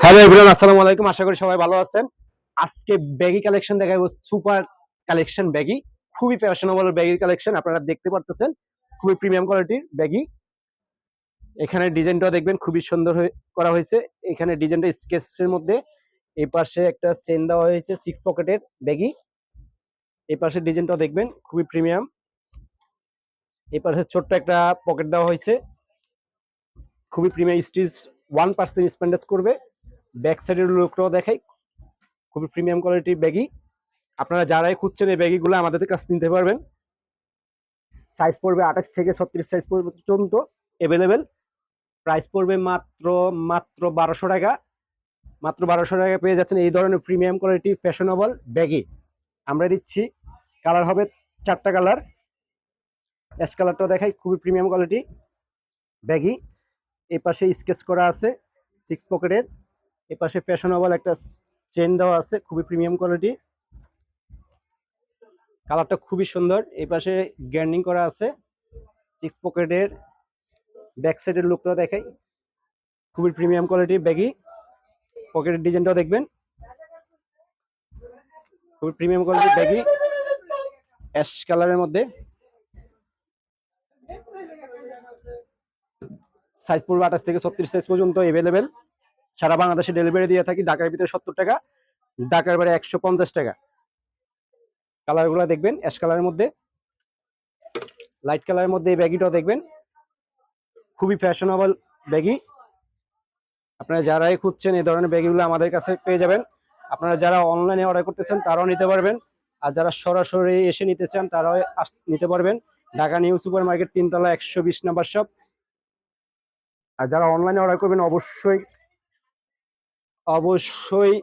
Hello everyone আসসালামু আলাইকুম। আশা করি সবাই ভালো আছেন। আজকে ব্যাগি কালেকশন দেখাবো, সুপার কালেকশন ব্যাগি। খুবই ফ্যাশনেবল ব্যাগি কালেকশন, আপনারা দেখতে পারতেছেন। খুবই প্রিমিয়াম কোয়ালিটির ব্যাগি। এখানে ডিজাইনটা দেখবেন, খুবই সুন্দর করা হয়েছে। এখানে ডিজাইনটা স্কেচের মধ্যে। এই পাশে একটা চেন দেওয়া হয়েছে সিক্স পকেটের ব্যাগি। এই পাশে ডিজাইনটা দেখবেন, খুবই প্রিমিয়াম এই পাশে ছোট্ট একটা পকেট দেওয়া হয়েছে। খুবই premium stitch one percent spandex করবে। ব্যাক সাইডের লুকটাও দেখাই। খুবই প্রিমিয়াম কোয়ালিটির ব্যাগি আপনারা যারাই খুঁজছেন এই ব্যাগিগুলো আমাদের কাছ নিতে পারবেন। সাইজ পড়বে আঠাশ থেকে ছত্রিশ সাইজ পর্যন্ত অ্যাভেলেবেল প্রাইস পড়বে মাত্র মাত্র বারোশো টাকা। মাত্র বারোশো টাকা পেয়ে যাচ্ছেন এই ধরনের প্রিমিয়াম কোয়ালিটি ফ্যাশনেবল ব্যাগি আমরা দিচ্ছি। কালার হবে চারটা কালার অ্যাশ কালারটাও দেখাই, খুবই প্রিমিয়াম কোয়ালিটি ব্যাগি এই পাশে স্কেচ করা আছে সিক্স পকেটের এই পাশে ফ্যাশনেবল একটা চেন দেওয়া আছে, খুবই প্রিমিয়াম কোয়ালিটি। কালারটা খুবই সুন্দর। এই পাশে গ্যান্ডিং করা আছে সিক্স পকেটের ব্যাক সাইডের লুকটাও দেখাই। খুবই প্রিমিয়াম কোয়ালিটি ব্যাগি পকেটের ডিজাইনটাও দেখবেন। খুবই প্রিমিয়াম কোয়ালিটি ব্যাগি অ্যাশ কালারের মধ্যে। সাইজ পড়বে আঠাশ থেকে ছত্রিশ সাইজ পর্যন্ত এভেলেবেল সারা বাংলাদেশে ডেলিভারি দিয়ে থাকি, ঢাকার ভিতরে সত্তর টাকা, ঢাকার বাইরে একশো পঞ্চাশ টাকা। কালারগুলো দেখবেন অ্যাশ কালারের মধ্যে। লাইট কালারের মধ্যে এই ব্যাগিটাও দেখবেন। খুবই ফ্যাশনেবল ব্যাগি আপনারা যারাই খুঁজছেন এই ধরনের ব্যাগিগুলো আমাদের কাছে পেয়ে যাবেন। আপনারা যারা অনলাইনে অর্ডার করতেছেন, তারাও নিতে পারবেন। আর যারা সরাসরি এসে নিতে চান, তারাও নিতে পারবেন। ঢাকা নিউ সুপার মার্কেট তিনতলা একশো বিশ নাম্বার শপ আর যারা অনলাইনে অর্ডার করবেন, অবশ্যই অবশ্যই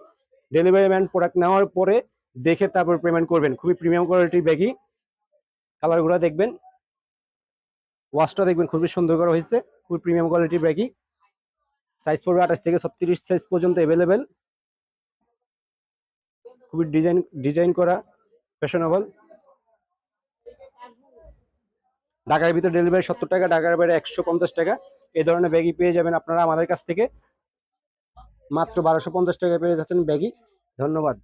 ডেলিভারি ম্যান প্রোডাক্ট নেওয়ার পরে দেখে তারপর পেমেন্ট করবেন। খুবই প্রিমিয়াম কোয়ালিটির ব্যাগই কালারগুলো দেখবেন। ওয়াশটা দেখবেন, খুবই সুন্দর করা হয়েছে। খুবই প্রিমিয়াম কোয়ালিটির ব্যাগই সাইজ পড়বে আঠাশ থেকে ছত্রিশ সাইজ পর্যন্ত অ্যাভেলেবেল খুবই ডিজাইন ডিজাইন করা ফ্যাশনেবল ঢাকার ভিতরে ডেলিভারি সত্তর টাকা, ঢাকার বাইরে একশো পঞ্চাশ টাকা। এই ধরনের ব্যাগই পেয়ে যাবেন আপনারা আমাদের কাছ থেকে। মাত্র বারোশো পঞ্চাশ টাকায় পেয়ে যাচ্ছেন ব্যাগি। ধন্যবাদ।